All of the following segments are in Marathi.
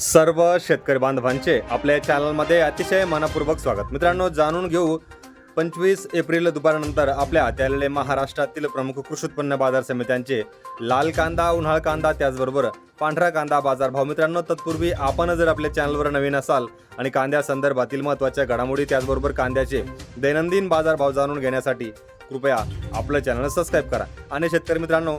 सर्व शेतकरी बांधवांचे आपल्या चॅनलमध्ये अतिशय मनपूर्वक स्वागत. मित्रांनो जाणून घेऊ पंचवीस एप्रिल दुपारनंतर आपल्या हाती आलेले महाराष्ट्रातील प्रमुख कृषी उत्पन्न बाजार समित्यांचे लाल कांदा उन्हाळ कांदा त्याचबरोबर पांढरा कांदा बाजारभाव. मित्रांनो तत्पूर्वी आपण जर आपल्या चॅनलवर नवीन असाल आणि कांद्या संदर्भातील महत्त्वाच्या घडामोडी त्याचबरोबर कांद्याचे दैनंदिन बाजारभाव जाणून घेण्यासाठी कृपया आपलं चॅनल सबस्क्राईब करा. आणि शेतकरी मित्रांनो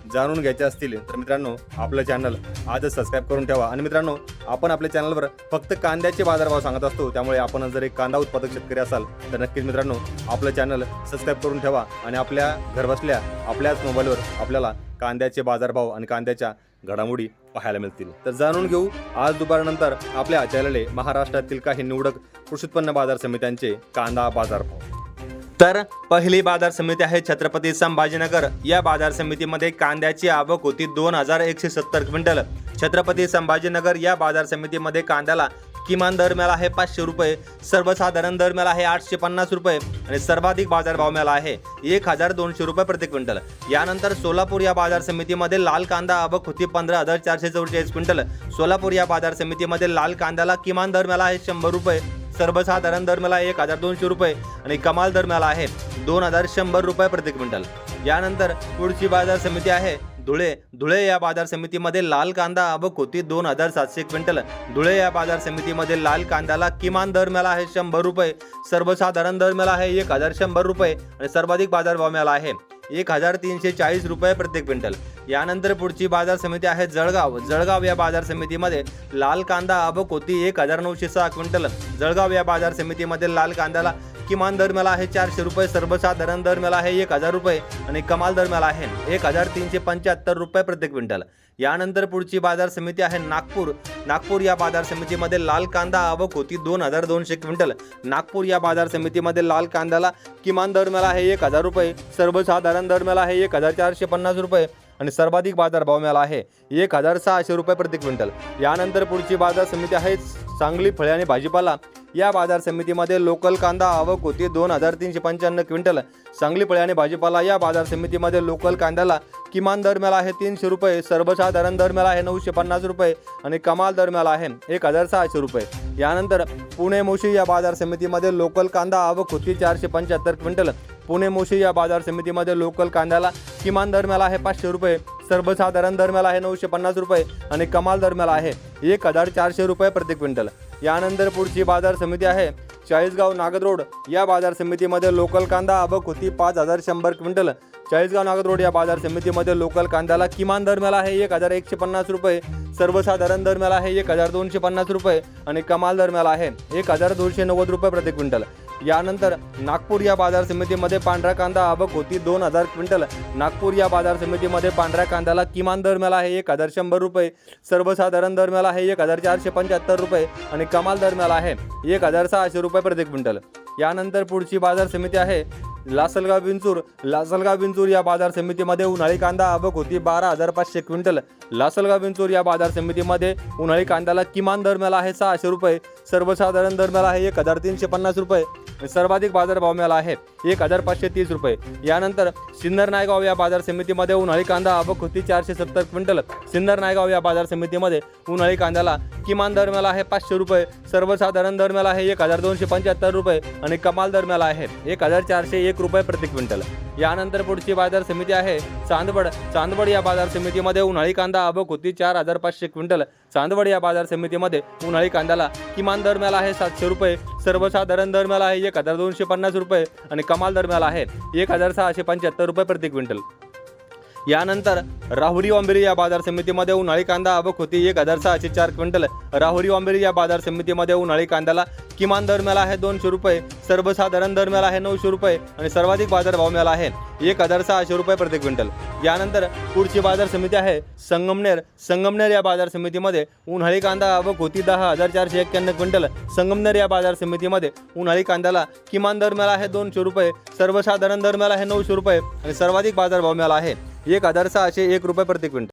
जाणून घ्यायचे असतील तर मित्रांनो आपलं चॅनल आजच सबस्क्राईब करून ठेवा. आणि मित्रांनो आपण आपल्या चॅनलवर फक्त कांद्याचे बाजारभाव सांगत असतो त्यामुळे आपण जर एक कांदा उत्पादक शेतकरी असाल तर नक्कीच मित्रांनो आपलं चॅनल सबस्क्राईब करून ठेवा. आणि आपल्या घरबसल्या आपल्याच मोबाईलवर आपल्याला कांद्याचे बाजारभाव आणि कांद्याच्या घडामोडी पाहायला मिळतील. तर जाणून घेऊ आज दुपारनंतर आपल्या चॅनलने महाराष्ट्रातील काही निवडक कृषी उत्पन्न बाजार समित्यांचे कांदा बाजारभाव. तर पहिली बाजार समिती आहे छत्रपती संभाजीनगर. या बाजार समितीमध्ये कांद्याची आवक होती दोन हजार एकशे सत्तर क्विंटल. छत्रपती संभाजीनगर या बाजार समितीमध्ये कांद्याला किमान दर मिळाला आहे पाचशे रुपये सर्वसाधारण दर मिळाला आहे आठशे पन्नास रुपये आणि सर्वाधिक बाजारभाव मिळाला आहे एक हजार दोनशे रुपये प्रति क्विंटल. यानंतर सोलापूर या बाजार समितीमध्ये लाल कांदा आवक होती पंधरा हजार चारशे चौवेचाळीस क्विंटल. सोलापूर या बाजार समितीमध्ये लाल कांद्याला किमान दर मिळाला आहे शंभर रुपये सर्वसाधारण दर एक हजार दोनशे रुपये आणि कमाल दर आहे दोन हजार शंभर रुपये प्रति क्विंटल. यानंतर पुढची बाजार समिती आहे. धुळे धुळे या बाजार समितीमध्ये लाल कांदा व कोती दोन हजार सातशे क्विंटल. धुळे या बाजार समितीमध्ये लाल कांद्याला किमान दर मिळाला आहे शंभर रुपये सर्वसाधारण दर मिळाला आहे एक हजार शंभर रुपये आणि सर्वाधिक बाजारभाव मिळाला आहे. एक हजार तीनशे चाळीस रुपये प्रत्येक क्विंटल. यानंतर पुढची बाजार समिती आहे जळगाव. जळगाव या बाजार समितीमध्ये लाल कांदा अब कोती एक हजार नऊशे सहा क्विंटल. जळगाव या बाजार समितीमध्ये लाल कांद्याला किमान दर मिळाला आहे चारशे रुपये सर्वसाधारण दर मिळाला आहे एक हजार रुपये आणि कमाल दर मिळाला आहे एक हजार तीनशे पंच्याहत्तर रुपये प्रत्येक क्विंटल. यानंतर पुढची बाजार समिती आहे नागपूर. नागपूर या बाजार समितीमध्ये लाल कांदा आवक होती दोन हजार दोनशे क्विंटल. नागपूर या बाजार समितीमध्ये लाल कांद्याला किमान दर मिळाला आहे एक हजार रुपये सर्वसाधारण दर मिळाला आहे एक हजार चारशे पन्नास रुपये आणि सर्वाधिक बाजारभाव मिळाला आहे एक हजार सहाशे रुपये प्रति क्विंटल. यानंतर पुढची बाजार समिती आहे सांगली फळे आणि भाजीपाला. या बाजार समितीमध्ये लोकल कांदा आवक होती. दोन हजार तीनशे पंच्याण्णव क्विंटल सांगली फळे आणि भाजीपाला या बाजार समितीमध्ये लोकल कांद्याला किमान दर मिळाला आहे तीनशे रुपये सर्वसाधारण दर मिळाला आहे नऊशे पन्नास रुपये आणि कमाल दर मिळाला आहे एक हजार सहाशे रुपये. यानंतर पुणे मोशी या बाजार समितीमध्ये लोकल कांदा आवक होती चारशे पंच्याहत्तर क्विंटल. पुणे मोशी या बाजार समितीमध्ये लोकल कांद्याला किमान दर मिळाला आहे पाचशे रुपये सर्वसाधारण दर मिळाला आहे नऊशे पन्नास रुपये आणि कमाल दर मिळाला आहे एक हजार चारशे रुपये प्रति क्विंटल. यानंतर पुढची बाजार समिती आहे. चाळीसगाव नागद रोड या बाजार समितीमध्ये लोकल कांदा आवक होती पाच हजार शंभर क्विंटल. चाळीसगाव नागद रोड या बाजार समितीमध्ये लोकल कांद्याला किमान दर मिळाला आहे एक हजार एकशे पन्नास रुपये. सर्वसाधारण दर मिळाला आहे एक हजार दोनशे पन्नास रुपये आणि कमाल दर मिळाला आहे एक हजार दोनशे नव्वद रुपये प्रति क्विंटल. यानंतर नागपूर या बाजार समितीमध्ये पांढरा कांदा आवक होती. दोन हजार क्विंटल नागपूर या बाजार समितीमध्ये पांढऱ्या कांद्याला किमान दर मिळाला आहे एक हजार शंभर रुपये. सर्वसाधारण दर मिळाला आहे एक हजार चारशे पंच्याहत्तर रुपये आणि कमाल दर मिळाला आहे एक हजार सहाशे रुपये प्रति क्विंटल. यानंतर पुढची बाजार समिती आहे लासलगाव विंचूर. लासलगाव विंचूर या बाजार समितीमध्ये उन्हाळी कांदा आवक होती बारा हजार पाचशे क्विंटल. लासलगाव विंचूर या बाजार समितीमध्ये उन्हाळी कांद्याला किमान दर मिळाला आहे सहाशे रुपये. सर्वसाधारण दर मिळाला आहे एक हजार तीनशे पन्नास रुपये. सर्वाधिक बाजारभाव मिळाला आहे. एक हजार पाचशे तीस रुपये. यानंतर सिन्नर नायगाव या बाजार समितीमध्ये उन्हाळी कांदा आवक होती चारशे सत्तर क्विंटल. सिन्नर नायगाव या बाजार समितीमध्ये उन्हाळी कांद्याला किमान दर आहे पाचशे रुपये सर्वसाधारण दर आहे एक हजार दोनशे पंच्याहत्तर रुपये आणि कमाल दर आहे एक हजार चारशे एक रुपये प्रति क्विंटल. यानंतर पुढची बाजार समिती आहे चांदवड. चांदवड या बाजार समितीमध्ये उन्हाळी कांदा आवक होती चार हजार पाचशे क्विंटल. चांदवड या बाजार समितीमध्ये उन्हाळी कांद्याला किमान दर आहे सातशे रुपये सर्वसाधारण दर आहे एक हजार दोनशे पन्नास रुपये आणि कमाल दर मिळाला आहे. एक हजार सहाशे पंच्याहत्तर रुपये प्रति क्विंटल. यानंतर राहुरी वांबेरी या बाजार समितीमध्ये उन्हाळी कांदा आवक होती. एक हजार सहाशे चार क्विंटल. राहुरी वांबेरी या बाजार समितीमध्ये उन्हाळी कांद्याला किमान दर मिळाला आहे दोनशे रुपये. सर्वसाधारण दर मिळाला आहे नऊशे रुपये आणि सर्वाधिक बाजारभाव मिळाला आहे एक हजार सहाशे रुपये प्रति क्विंटल. यानंतर पुढची बाजार समिती आहे संगमनेर. संगमनेर या बाजार समितीमध्ये उन्हाळी कांदा आवक होती दहा हजार चारशे एक्क्याण्णव क्विंटल. संगमनेर या बाजार समितीमध्ये उन्हाळी कांद्याला किमान दर मिळाला आहे दोनशे रुपये. सर्वसाधारण दर मिळाला आहे नऊशे रुपये आणि सर्वाधिक बाजारभाव मिळाला आहे. एक हजार सहाशे एक रुपये प्रति क्विंटल.